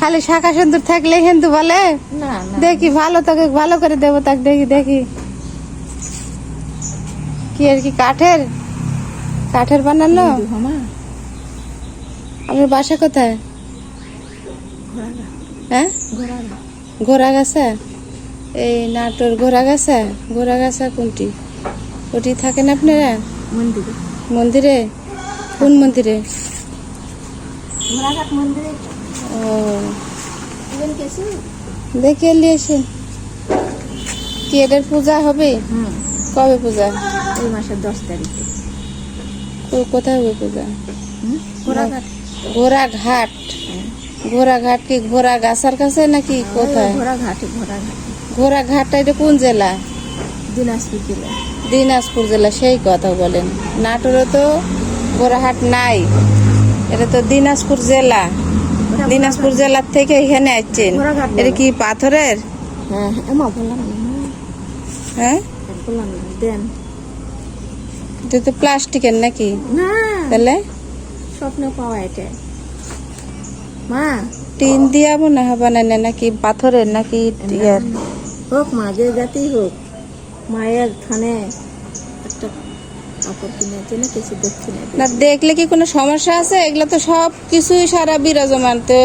খালি শাখা সুন্দর থাকলে হিন্দু বলে? দেখি ভালো তোকে ভালো করে দেবো তাকে দেখি দেখি। কি আর কি কাঠের? কাঠের হমা আপনার বাসা কোথায়? হ্যাঁ? ঘোড়া গাছা এই নাটোর ঘোড়া গাছা ঘোড়া গাছা কোনটি? ওটি থাকেন আপনারা? মন্দিরে। মন্দিরে? কোন মন্দিরে? ঘোড়াঘাট মন্দিরে দেখে নিয়েছেন কি এটার পূজা হবে? কবে পূজা? এই মাসের দশ তারিখে। কোথায় হবে পূজা? ঘোড়াঘাট। ঘোড়াঘাট ঘোড়াঘাট কি ঘোড়া গাছার কাছে নাকি কোথায়? ঘোড়াঘাটে ঘোড়াঘাট। ঘোড়াঘাটটা এটা কোন জেলা? দিনাজপুর জেলা। দিনাজপুর জেলা সেই কথা বলেন। নাটোরে তো ঘোড়াহাট নাই। এটা তো দিনাজপুর জেলা। দিনাজপুর জেলার থেকে এখানে আসছেন। এটা কি পাথরের? হ্যাঁ হ্যাঁ হ্যাঁ? এটা তো প্লাস্টিকের নাকি? না। তাহলে? স্বপ্ন পাওয়া এটা। মা। টিন দিয়া মনে হবে না না নাকি পাথরের নাকি ইয়ার? হোক মা যে জাতি হোক মায়ের থানে একটা না দেখলে কি কোনো সমস্যা আছে? এগুলো তো সব কিছুই সারা বিরাজমান। তো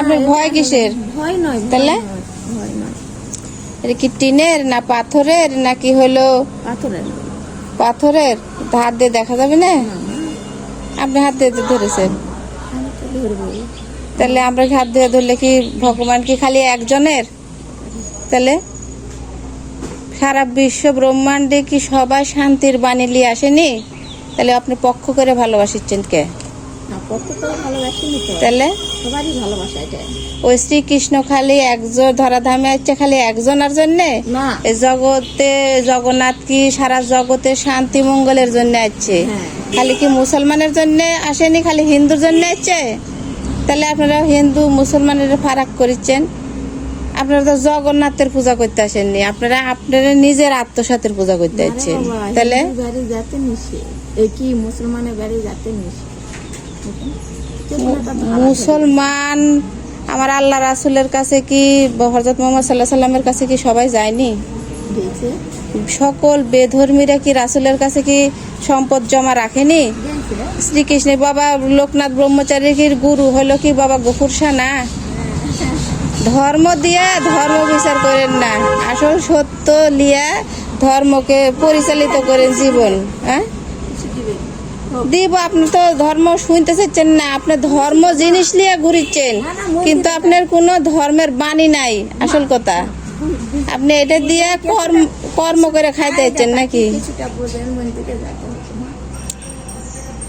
আপনার ভয় কিসের? ভয় নয় তাহলে? এটা কি টিনের না পাথরের নাকি হলো পাথরের। পাথরের? হাত দিয়ে দেখা যাবে না? আপনি হাত দিয়ে ধরেছেন। তাহলে আমরা হাত দিয়ে ধরলে কি ভগবান কি খালি একজনের? তাহলে? সারা বিশ্ব ব্রহ্মাণ্ডে কি সবাই শান্তির বাণী নিয়ে আসেনি? তাহলে আপনি পক্ষ করে ভালোবাসিচ্ছেন কে? তাহলে? ওই শ্রীকৃষ্ণ খালি একজন ধরাধামে আছে খালি একজনের জন্যে? জগতে জগন্নাথ কি সারা জগতে শান্তি মঙ্গলের জন্য আছে? হ্যাঁ। খালি কি মুসলমানের জন্য আসেনি খালি হিন্দুর জন্য আছে? তাহলে আপনারা হিন্দু মুসলমানের ফারাক করেছেন। আপনারা তো জগন্নাথের পূজা করতে আসেননি। আপনারা আপনারা নিজের আত্মসাতের পূজা করতে আসছেন। তাহলে? বাড়ি যাতে কি মুসলমানের বাড়ি যাতে মুসলমান আমার আল্লাহ রাসুলের কাছে কি হজরত মোহাম্মদ সাল্লাহ সাল্লামের কাছে কি সবাই যায়নি? সকল বেধর্মীরা কি রাসুলের কাছে কি সম্পদ জমা রাখেনি? শ্রীকৃষ্ণের বাবা লোকনাথ ব্রহ্মচারীর গুরু হলো কি বাবা গফুর শাহ না ধর্ম দিয়ে ধর্ম বিচার করেন না। আসল সত্য লিয়া ধর্মকে পরিচালিত করেন জীবন হ্যাঁ? দিব, আপনি তো ধর্ম শুনতে চাচ্ছেন না, আপনি ধর্ম জিনিস নিয়ে ঘুরিচ্ছেন, কিন্তু আপনার কোনো ধর্মের বাণী নাই, আসল কথা। আপনি এটা দিয়ে কর্ম কর্ম করে খাইতে চাচ্ছেন নাকি।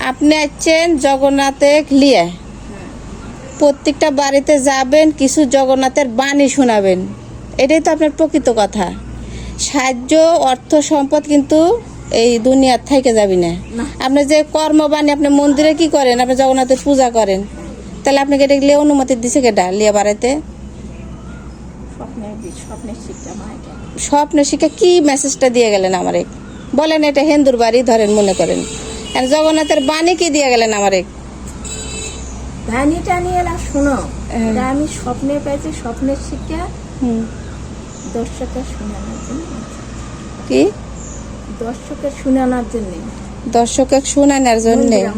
আপনি আসছেন জগন্নাথে লিয়ে। প্রত্যেকটা বাড়িতে যাবেন কিছু জগন্নাথের বাণী শোনাবেন। এটাই তো আপনার প্রকৃত কথা। সাহায্য অর্থ সম্পদ কিন্তু এই দুনিয়ার থেকে যাবি না। আপনি যে কর্মবাণী আপনি মন্দিরে কি করেন? আপনি জগন্নাথের পূজা করেন। তাহলে আপনাকে এটা লিয়ে অনুমতি দিছে কেটা লিয়ে বাড়াইতে? স্বপ্নের শিক্ষা স্বপ্ন শিখে কি মেসেজটা দিয়ে গেলেন আমারে? বলেন এটা হিন্দুর বাড়ি ধরেন মনে করেন। জগন্নাথের বাণী কি দিয়ে গেলেন আমারে? ধানিটা টানি এলা শোনো হ্যাঁ। এটা আমি স্বপ্নে পেয়েছি স্বপ্নের শিক্ষা। হুম। দর্শকের শোনানোর জন্য। কি? দর্শকের শোনানোর জন্য। দর্শকের শোনানোর জন্যে।